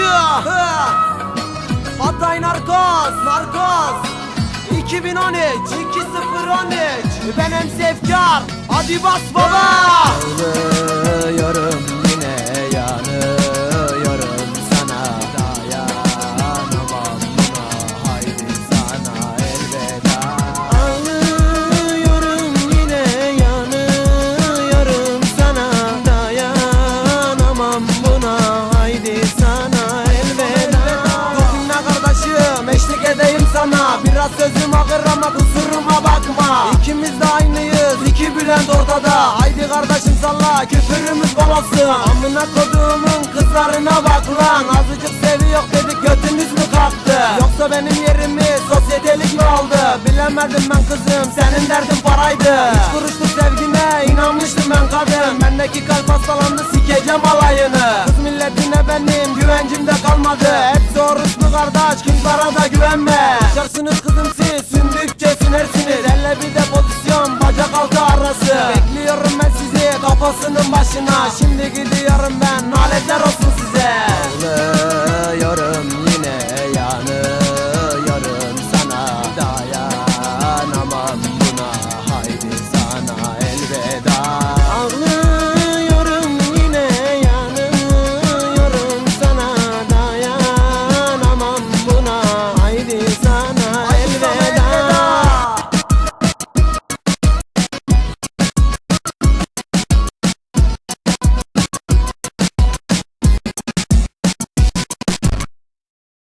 Hı. Hatay Narkoz Narkoz. 2013 2013 Ben MC Efkar Hadi bas baba eşlik edeyim sana. Biraz sözüm ağır ama kusuruma bakma. İkimiz de aynıyız iki bülent ortada. Haydi kardeşim salla küfürümüz olsun. Amına koduğumun kızlarına bak lan. Azıcık seviyor dedik götünüz mü kalktı? Yoksa benim yerimi sosyetelik mi aldı Bilemedim ben kızım senin derdin paraydı. Üç kuruşluk sevgine inanmıştım ben kadın. Bendeki kalp hastalandı sikeceğim alayını Kız milletine benim güvencim de kalmadı. Hepsi orospu kardeş kimsara da güvenme. Şarsınız kızım siz sündükçe sinersiniz. Elle bir de pozisyon bacak altı arası. Bekliyorum ben sizi kafasının başına. Şimdi gidiyorum ben naletler